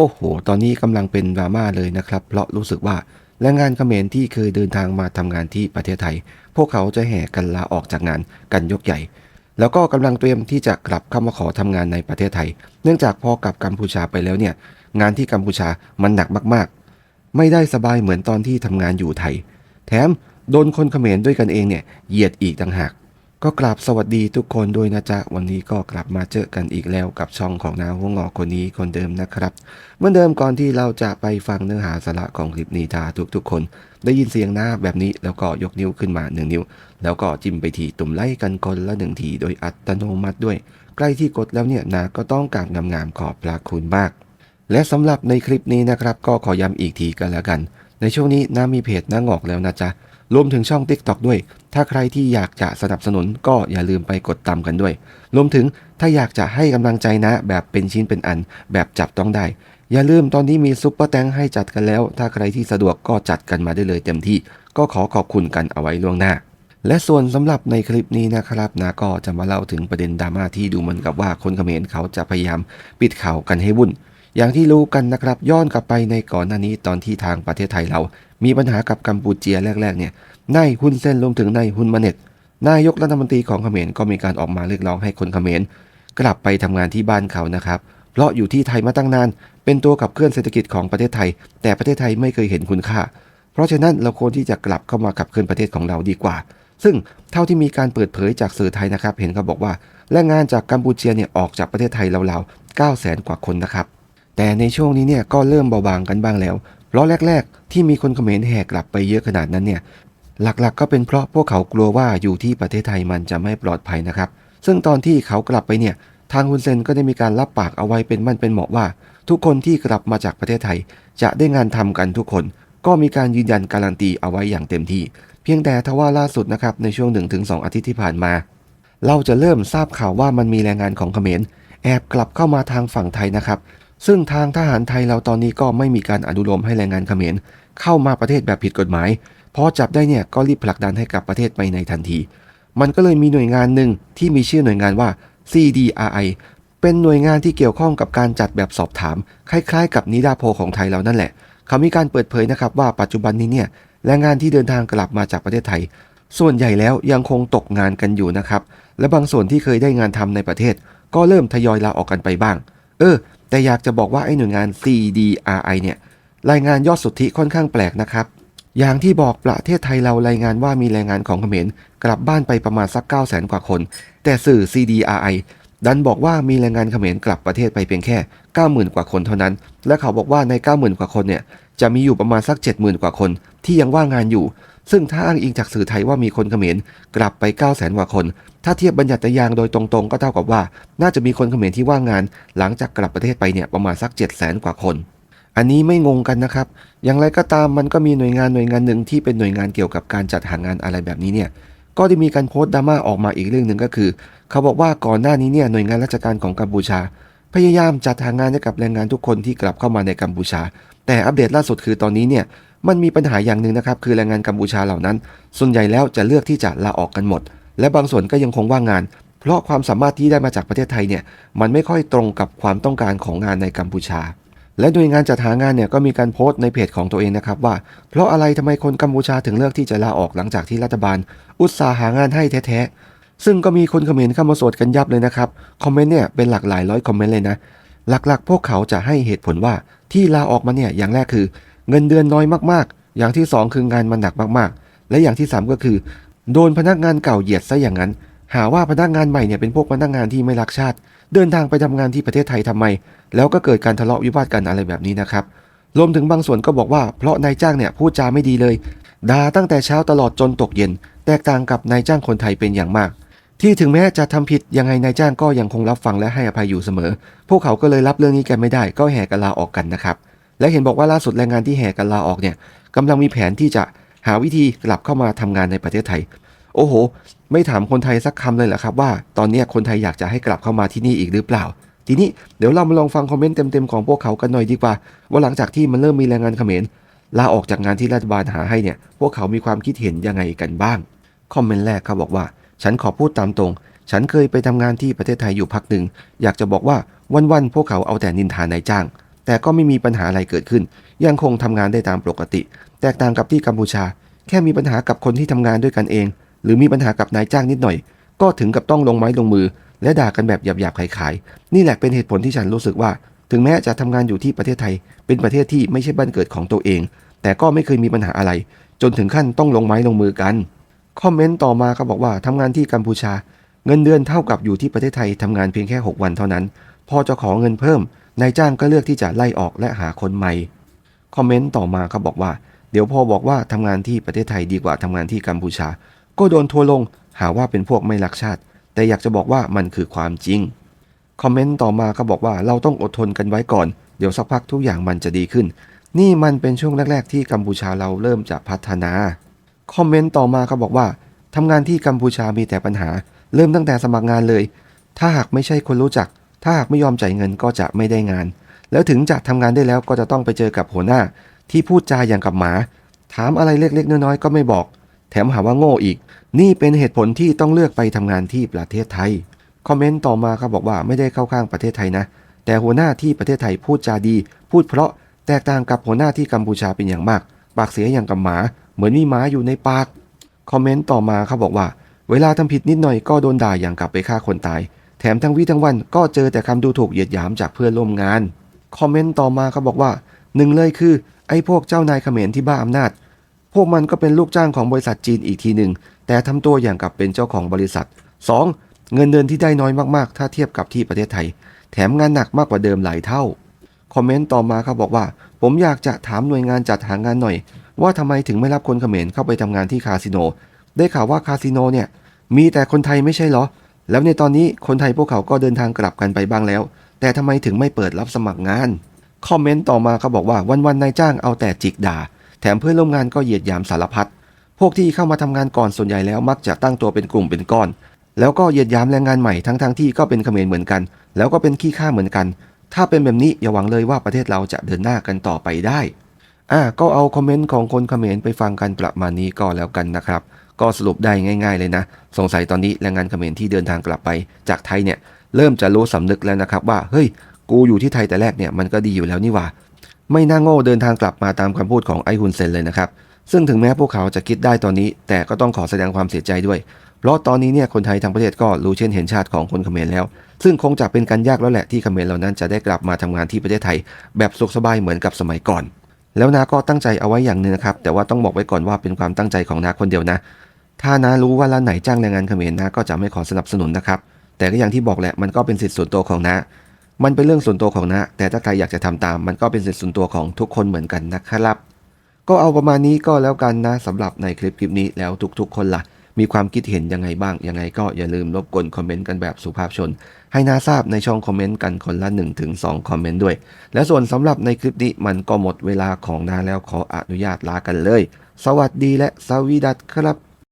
โอ้โห ตอนนี้กำลังเป็นดราม่าเลยนะครับ เพราะรู้สึกว่าแรงงานเขมรที่เคยเดินทางมาทำงานที่ประเทศไทย พวกเขาจะแห่กันลาออกจากงานกันยกใหญ่ แล้วก็กำลังเตรียมที่จะกลับเข้ามาขอทำงานในประเทศไทย เนื่องจากพอกลับกัมพูชาไปแล้วเนี่ย งานที่กัมพูชามันหนักมากๆ ไม่ได้สบายเหมือนตอนที่ทำงานอยู่ไทย แถมโดนคนเขมรด้วยกันเองเนี่ยเหยียดอีกต่างหาก ก็กราบสวัสดีทุกคนด้วยนะจ๊ะ วันนี้ก็กลับมาเจอกันอีกแล้วกับช่องของนาวหัวงอกคนนี้คนเดิมนะครับ เหมือนเดิมก่อนที่เราจะไปฟังเนื้อหาสาระของคลิปนี้ทาทุกๆคน ได้ยินเสียงหน้าแบบนี้แล้วก็ยกนิ้วขึ้นมาหนึ่งนิ้ว แล้วก็จิ้มไปทีตุ่มไล่กันคนละหนึ่งทีโดยอัตโนมัติด้วย ใกล้ที่กดแล้วเนี่ยนาก็ต้องการงามๆขอบพระคุณมาก และสำหรับในคลิปนี้นะครับ ก็ขอย้ำอีกทีกันแล้วกัน ในช่วงนี้น้ามีเพจน้างอกแล้วนะจ๊ะ รวมถึงช่อง TikTok ด้วย ถ้าใครที่อยากจะสนับสนุนก็อย่าลืมไปกดตามกันด้วย รวมถึงถ้าอยากจะให้กำลังใจนะ แบบเป็นชิ้นเป็นอัน แบบจับต้องได้ อย่าลืมตอนนี้มีซุปเปอร์แตงให้จัดกันแล้ว ถ้าใครที่สะดวกก็จัดกันมาได้เลยเต็มที่ ก็ขอขอบคุณกันเอาไว้ล่วงหน้าและส่วนสำหรับในคลิปนี้นะครับนะก็จะมาเล่าถึงประเด็นดราม่าที่ดูเหมือนกับว่าคนเขมรเขาจะพยายามปิดข่าวกันให้วุ่น อย่างที่รู้กันนะครับย้อนกลับไปในก่อนหน้านี้ตอนที่ทางประเทศไทยเรา มีปัญหากับกัมพูเจียแรกๆเนี่ยนายฮุนเซนรวมถึงนายฮุนมาเน็ตนายกรัฐมนตรีของเขมรก็มีการออกมาเรียกร้องให้คนเขมรกลับไปทำงานที่บ้านเขานะครับ เพราะอยู่ที่ไทยมาตั้งนาน เป็นตัวขับเคลื่อนเศรษฐกิจของประเทศไทย แต่ประเทศไทยไม่เคยเห็นคุณค่า เพราะฉะนั้นเราควรที่จะกลับเข้ามาขับเคลื่อนประเทศของเราดีกว่า ซึ่งเท่าที่มีการเปิดเผยจากสื่อไทยนะครับ เห็นเขาบอกว่าแรงงานจากกัมพูเชียเนี่ยออกจากประเทศไทยราวๆ9 0 0 0 0กว่าคนนะครับ แต่ในช่วงนี้เนี่ยก็เริ่มเบาบางกันบ้างแล้วเพราะแรก ๆ ที่มีคนเขมรแห่กลับไปเยอะขนาดนั้นเนี่ยหลักๆ ก็เป็นเพราะพวกเขากลัวว่าอยู่ที่ประเทศไทยมันจะไม่ปลอดภัยนะครับ ซึ่งตอนที่เขากลับไปเนี่ยทางฮุนเซนก็ได้มีการรับปากเอาไว้เป็นมั่นเป็นเหมาะว่า ทุกคนที่กลับมาจากประเทศไทย จะได้งานทำกันทุกคน ก็มีการยืนยันการันตีเอาไว้อย่างเต็มที่ เพียงแต่ทว่าล่าสุดนะครับในช่วง 1-2 อาทิตย์ที่ผ่านมา เราจะเริ่มทราบข่าวว่ามันมีแรงงานของเขมรแอบกลับเข้ามาทางฝั่งไทยนะครับ ซึ่งทางทหารไทยเราตอนนี้ก็ไม่มีการอนุโลมให้แรงงานเขมรเข้ามาประเทศแบบผิดกฎหมายพอจับได้เนี่ยก็รีบผลักดันให้กลับประเทศไปในทันที มันก็เลยมีหน่วยงานหนึ่งที่มีชื่อหน่วยงานว่า CDRI เป็นหน่วยงานที่เกี่ยวข้องกับการจัดแบบสอบถาม คล้ายๆ กับนิดาโพของไทยเรานั่นแหละ เขามีการเปิดเผยนะครับว่าปัจจุบันนี้เนี่ยแรงงานที่เดินทางกลับมาจากประเทศไทย ส่วนใหญ่แล้วยังคงตกงานกันอยู่นะครับ และบางส่วนที่เคยได้งานทำในประเทศ ก็เริ่มทยอยลาออกกันไปบ้าง เออ แต่อยากจะบอกว่าไอ้หน่วยงาน CDRI เนี่ยรายงานยอดสุทธิค่อนข้างแปลกนะครับ อย่างที่บอกประเทศไทยเรารายงานว่ามีแรงงานของเขมรกลับบ้านไปประมาณสัก 9 0 0 0 0 0 กว่าคน แต่สื่อ CDRI ดันบอกว่ามีแรงงานเขมรกลับประเทศไปเพียงแค่ 90,000 กว่าคนเท่านั้น และเขาบอกว่าใน 90,000 กว่าคนเนี่ยจะมีอยู่ประมาณสัก 70,000 กว่าคน ที่ยังว่างงานอยู่ ซึ่งถ้าอ้างอิงจากสื่อไทยว่ามีคนเขมรกลับไป 9 0 0 0 0 0กว่าคน ถ้าเทียบบัญญัติยางโดยตรงๆ ก็เท่ากับว่า น่าจะมีคนเขมรที่ว่างงาน หลังจากกลับประเทศไปเนี่ยประมาณสัก 7 0 0 0 0 0กว่าคน อันนี้ไม่งงกันนะครับ อย่างไรก็ตามมันก็มีหน่วยงานหน่วยงานหนึ่งที่เป็นหน่วยงานเกี่ยวกับการจัดหางานอะไรแบบนี้เนี่ยก็ได้มีการโพสต์ดราม่าออกมาอีกเรื่องหนึ่งก็คือ เขาบอกว่าก่อนหน้านี้เนี่ยหน่วยงานราชการของกัมพูชา พยายามจัดหางานให้กับแรงงานทุกคนที่กลับเข้ามาในกัมพูชา แต่อัปเดตล่าสุดคือตอนนี้เนี่ย มันมีปัญหาอย่างหนึ่งนะครับ คือแรงงานกัมพูชาเหล่านั้น ส่วนใหญ่แล้วจะเลือกที่จะลาออกกันหมด และบางส่วนก็ยังคงว่างงาน เพราะความสามารถที่ได้มาจากประเทศไทยเนี่ยมันไม่ค่อยตรงกับความต้องการของงานในกัมพูชา และโดยงานจัดหางานเนี่ยก็มีการโพสต์ในเพจของตัวเองนะครับว่า เพราะอะไรทำไมคนกัมพูชาถึงเลือกที่จะลาออกหลังจากที่รัฐบาล อุตสาหางานให้แท้ๆซึ่งก็มีคนเขมรเข้ามาสวดกันยับเลยนะครับคอมเมนต์เนี่ยเป็นหลากหลายร้อยคอมเมนต์เลยนะหลักๆ พวกเขาจะให้เหตุผลว่าที่ลาออกมาเนี่ยอย่างแรกคือ เงินเดือนน้อยมากๆ อย่างที่สองคืองานมันหนักมากๆ และอย่างที่สามก็คือ โดนพนักงานเก่าเหยียดซะอย่างนั้น หาว่าพนักงานใหม่เนี่ยเป็นพวกพนักงานที่ไม่รักชาติ เดินทางไปทำงานที่ประเทศไทยทำไม แล้วก็เกิดการทะเลาะวิวาทกันอะไรแบบนี้นะครับรวมถึงบางส่วนก็บอกว่าเพราะนายจ้างเนี่ยพูดจาไม่ดีเลยด่าตั้งแต่เช้าตลอดจนตกเย็น แตกต่างกับนายจ้างคนไทยเป็นอย่างมาก ที่ถึงแม้จะทำผิดยังไงนายจ้างก็ยังคงรับฟังและให้อภัยอยู่เสมอ พวกเขาก็เลยรับเรื่องนี้กันไม่ได้ก็แห่กันลาออกกันนะครับ และเห็นบอกว่าล่าสุดแรงงานที่แห่กันลาออกเนี่ยกำลังมีแผนที่จะหาวิธีกลับเข้ามาทำงานในประเทศไทย โอ้โห ไม่ถามคนไทยสักคำเลยเหรอครับ ว่าตอนนี้คนไทยอยากจะให้กลับเข้ามาที่นี่อีกหรือเปล่า ทีนี้เดี๋ยวเรามาลองฟังคอมเมนต์เต็มๆของพวกเขากันหน่อยดีกว่า ว่าหลังจากที่มันเริ่มมีแรงงานเขมรลาออกจากงานที่รัฐบาลหาให้เนี่ย พวกเขามีความคิดเห็นยังไงกันบ้าง คอมเมนต์แรกเขาบอกว่า ฉันขอพูดตามตรง ฉันเคยไปทำงานที่ประเทศไทยอยู่พักหนึ่งอยากจะบอกว่าวันๆพวกเขาเอาแต่นินทานายจ้าง แต่ก็ไม่มีปัญหาอะไรเกิดขึ้น ยังคงทำงานได้ตามปกติ แตกต่างกับที่กัมพูชา แค่มีปัญหากับคนที่ทำงานด้วยกันเอง หรือมีปัญหากับนายจ้างนิดหน่อย ก็ถึงกับต้องลงไม้ลงมือ และด่ากันแบบหยาบๆขายๆนี่แหละเป็นเหตุผลที่ฉันรู้สึกว่า ถึงแม้จะทำงานอยู่ที่ประเทศไทย เป็นประเทศที่ไม่ใช่บ้านเกิดของตัวเอง แต่ก็ไม่เคยมีปัญหาอะไร จนถึงขั้นต้องลงไม้ลงมือกันคอมเมนต์ต่อมาเขาบอกว่าทำงานที่กัมพูชา เงินเดือนเท่ากับอยู่ที่ประเทศไทยทำงานเพียงแค่ 6 วันเท่านั้น พอจะขอเงินเพิ่ม นายจ้างก็เลือกที่จะไล่ออกและหาคนใหม่ คอมเมนต์ต่อมาเขาบอกว่า เดี๋ยวพอบอกว่าทำงานที่ประเทศไทยดีกว่าทำงานที่กัมพูชา ก็โดนทัวร์ลงหาว่าเป็นพวกไม่รักชาติ แต่อยากจะบอกว่ามันคือความจริง คอมเมนต์ต่อมาเขาบอกว่าเราต้องอดทนกันไว้ก่อน เดี๋ยวสักพักทุกอย่างมันจะดีขึ้น นี่มันเป็นช่วงแรก ๆ ที่กัมพูชาเราเริ่มจะพัฒนา คอมเมนต์ต่อมาเขาบอกว่าทำงานที่กัมพูชามีแต่ปัญหา เริ่มตั้งแต่สมัครงานเลย ถ้าหากไม่ใช่คนรู้จัก ถ้าหากไม่ยอมจ่ายเงินก็จะไม่ได้งาน แล้วถึงจะทำงานได้แล้วก็จะต้องไปเจอกับหัวหน้า ที่พูดจาอย่างกับหมา ถามอะไรเล็กๆน้อยๆก็ไม่บอก แถมหาว่าโง่อีก นี่เป็นเหตุผลที่ต้องเลือกไปทำงานที่ประเทศไทย คอมเมนต์ต่อมาครับบอกว่าไม่ได้เข้าข้างประเทศไทยนะ แต่หัวหน้าที่ประเทศไทยพูดจาดี พูดเพราะแตกต่างกับหัวหน้าที่กัมพูชาเป็นอย่างมาก ปากเสียอย่างกับหมา เหมือนมีหมาอยู่ในปาก คอมเมนต์ต่อมาเขาบอกว่า เวลาทำผิดนิดหน่อยก็โดนด่าอย่างกับไปฆ่าคนตาย แถมทั้งวี่ทั้งวันก็เจอแต่คำดูถูกเหยียดหยามจากเพื่อนร่วมงาน คอมเมนต์ต่อมาเขาบอกว่าหนึ่งเลยคือไอ้พวกเจ้านายเขมรที่บ้าอำนาจ พวกมันก็เป็นลูกจ้างของบริษัทจีนอีกทีหนึ่ง แต่ทำตัวอย่างกับเป็นเจ้าของบริษัท 2. เงินเดือนที่ได้น้อยมากๆ ถ้าเทียบกับที่ประเทศไทย แถมงานหนักมากกว่าเดิมหลายเท่า คอมเมนต์ต่อมาเขาบอกว่า ผมอยากจะถามหน่วยงานจัดหางานหน่อย ว่าทำไมถึงไม่รับคนเขมรเข้าไปทำงานที่คาสิโน ได้ข่าวว่าคาสิโนเนี่ยมีแต่คนไทยไม่ใช่เหรอ แล้วในตอนนี้คนไทยพวกเขาก็เดินทางกลับกันไปบ้างแล้ว แต่ทำไมถึงไม่เปิดรับสมัครงาน คอมเมนต์ต่อมาเขาบอกว่าวันๆนายจ้างเอาแต่จิกด่า แถมเพื่อนร่วมงานก็เหยียดหยามสารพัดพวกที่เข้ามาทำงานก่อนส่วนใหญ่แล้วมักจะตั้งตัวเป็นกลุ่มเป็นก้อน แล้วก็เหยียดหยามแรงงานใหม่ทั้งๆทที่ก็เป็นเขมรเหมือนกัน แล้วก็เป็นขี้ข้าเหมือนกัน ถ้าเป็นแบบนี้อย่าหวังเลยว่าประเทศเราจะเดินหน้ากันต่อไปได้ อะก็เอาคอมเมนต์ของคนเขมรไปฟังกันประมาณนี้ก็แล้วกันนะครับ ก็สรุปได้ง่าย ๆ เลยนะ สงสัยตอนนี้แรงงานเขมรที่เดินทางกลับไปจากไทยเนี่ยเริ่มจะรู้สำนึกแล้วนะครับว่าเฮ้ยกูอยู่ที่ไทยแต่แรกเนี่ยมันก็ดีอยู่แล้วนี่ว่า ไม่น่าโง่เดินทางกลับมาตามคำพูดของไอฮุนเซนเลยนะครับซึ่งถึงแม้พวกเขาจะคิดได้ตอนนี้ แต่ก็ต้องขอแสดงความเสียใจด้วย เพราะตอนนี้เนี่ยคนไทยทั้งประเทศก็รู้เช่นเห็นชาติของคนเขมรแล้ว ซึ่งคงจะเป็นการยากแล้วแหละที่เขมรเหล่านั้นจะได้กลับมาทำงานที่ประเทศไทย แบบสุขสบายเหมือนกับสมัยก่อน แล้วนาก็ตั้งใจเอาไว้อย่างหนึ่งนะครับ แต่ว่าต้องบอกไว้ก่อนว่าเป็นความตั้งใจของนาคนเดียวนะ ถ้านารู้ว่าร้านไหนจ้างแรงงานเขมรนาก็จะไม่ขอสนับสนุนนะครับ แต่ก็อย่างที่บอกแหละมันก็เป็นสิทธิส่วนตัวของนามันเป็นเรื่องส่วนตัวของนาแต่ถ้าใครอยากจะทำตาม มันก็เป็นสิทธิส่วนตัวของทุกคนเหมือนกันนะครับ ก็เอาประมาณนี้ก็แล้วกันนะสำหรับในคลิปคลิปนี้แล้วทุกๆ คนล่ะ มีความคิดเห็นยังไงบ้าง ยังไงก็อย่าลืมรบกวนคอมเมนต์กันแบบสุภาพชน ให้นาทราบในช่องคอมเมนต์กันคนละ1-2คอมเมนต์ด้วย และส่วนสำหรับในคลิปนี้มันก็หมดเวลาของนาแล้วขออนุญาตลากันเลย สวัสดีและสวีดัตครับ